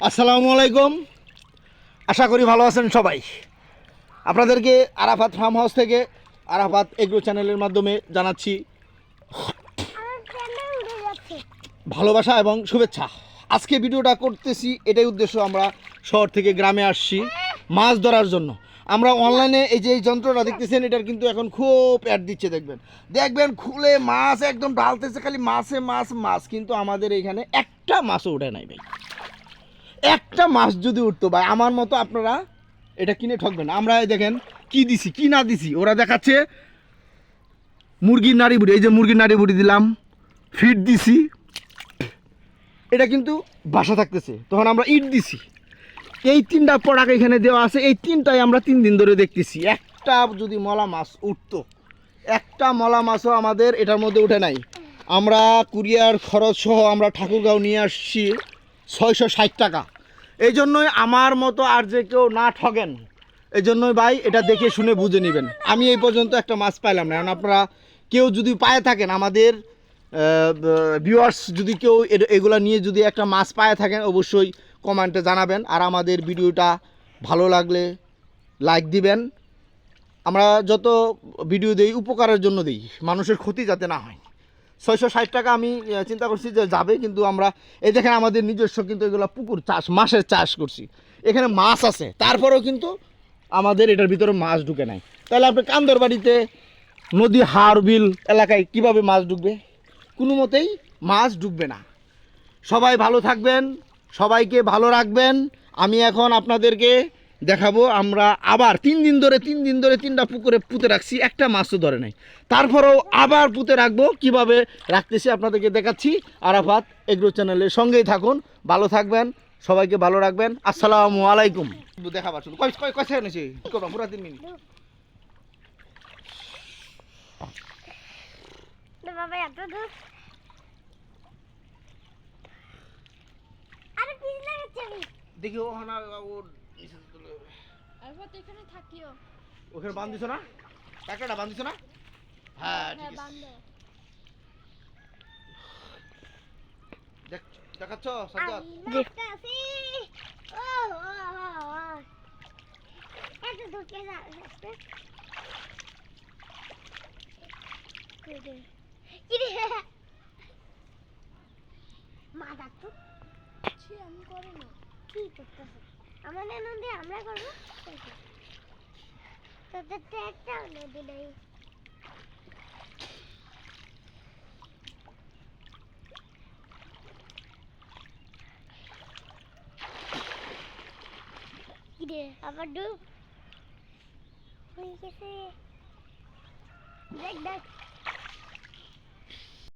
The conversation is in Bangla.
আসসালামু আলাইকুম। আশা করি ভালো আছেন সবাই। আপনাদেরকে আরাফাত ফার্ম হাউস থেকে আরাফাত এগ্রো চ্যানেলের মাধ্যমে জানাচ্ছি ভালোবাসা এবং শুভেচ্ছা। আজকে ভিডিওটা করতেছি এটাই উদ্দেশ্য আমরা শহর থেকে গ্রামে আসছি। মাছ ধরার জন্য। আমরা অনলাইনে এই যে এই যন্ত্রটা দেখতেছেন, এটার কিন্তু এখন খুব অ্যাড দিচ্ছে, দেখবেন। দেখবেন খুলে মাছ একদম ঢালতেছে, খালি মাছে মাছ মাছ। কিন্তু আমাদের এখানে একটা মাছও উঠে নাই ভাই। একটা মাছ যদি উঠতো ভাই, আমার মতো আপনারা এটা কিনে ঠকবেন আমরা দেখেন কি দিছি, কি না দিছি। ওরা দেখাচ্ছে মুরগির নাড়ি বুড়ি। এই যে মুরগির নাড়ি বুড়ি দিলাম ফিট দিছি। এটা কিন্তু বাসা থাকতেছে। তখন আমরা ইট দিছি। এই তিনটা প্রোডাক্ট এখানে দেওয়া আছে, এই তিনটাই আমরা তিন দিন ধরে দেখতেছি। একটা যদি মলা মাছ উঠতো, একটা মলা মাছও আমাদের এটার মধ্যে উঠে নাই। আমরা কুরিয়ার খরচ সহ আমরা ঠাকুরগাঁও নিয়ে আসছি ছয়শো ষাট টাকা। এই জন্যই আমার মতো আর যে কেউ না ঠগেন, এই জন্যই ভাই এটা দেখে শুনে বুঝে নেবেন। আমি এই পর্যন্ত একটা মাছ পাইলাম না, কারণ আপনারা কেউ যদি পায়ে থাকেন, আমাদের ভিউয়ার্স যদি কেউ এগুলা নিয়ে যদি একটা মাছ পায়ে থাকেন, অবশ্যই কমেন্টে জানাবেন আর আমাদের ভিডিওটা ভালো লাগলে লাইক দিবেন। আমরা যত ভিডিও দিই, উপকারের জন্য দিই, মানুষের ক্ষতি যাতে না হয়। ছয়শো ষাট টাকা আমি চিন্তা করছি যে যাবে, কিন্তু আমরা, এই দেখেন আমাদের নিজস্ব কিন্তু এগুলো পুকুর চাষ, মাছের চাষ করছি। এখানে মাছ আছে, তারপরেও কিন্তু আমাদের এটার ভিতরে মাছ ঢুকে নাই। তাহলে আপনি কান্দর বাড়িতে নদী হাড়, বিল এলাকায় কীভাবে মাছ ঢুকবে? কোনো মতেই মাছ ঢুকবে না। সবাই ভালো থাকবেন। সবাইকে ভালো রাখবেন। আমি এখন আপনাদেরকে দেখাবো, আমরা আবার তিন দিন ধরে, তিন দিন ধরে তিনটা পুকুরে পুঁতে রাখছি, একটা মাছও ধরে নাই। তারপরেও আবার পুঁতে রাখব, কীভাবে রাখতেছি আপনাদেরকে দেখাচ্ছি। আরাফাত এগ্রো চ্যানেলের সঙ্গেই থাকুন, ভালো থাকবেন, সবাইকে ভালো রাখবেন। আসসালামু আলাইকুম। দেখাবার শুধু কয় কয় কয় তিন মিনিট। বাবা, এত দূর আরে পিছ লাগাচ্ছে আমি দেখি ও হানা ও আরফাত এখানে থাকিও। ওখানে বান্ধিছ না? কাঁকড়াটা বান্ধিছ না? হ্যাঁ ঠিক হ্যাঁ আছে দেখ দেখাচ্ছ সাজ্জাদ? আছে ছি আমি করে না। কি করতেছে আমাদের নদী আমরা করব? তোদের তো একটাও নদী নেই। কিরে, আবার ডুব? হয়ে গেছে। দেখ দেখ।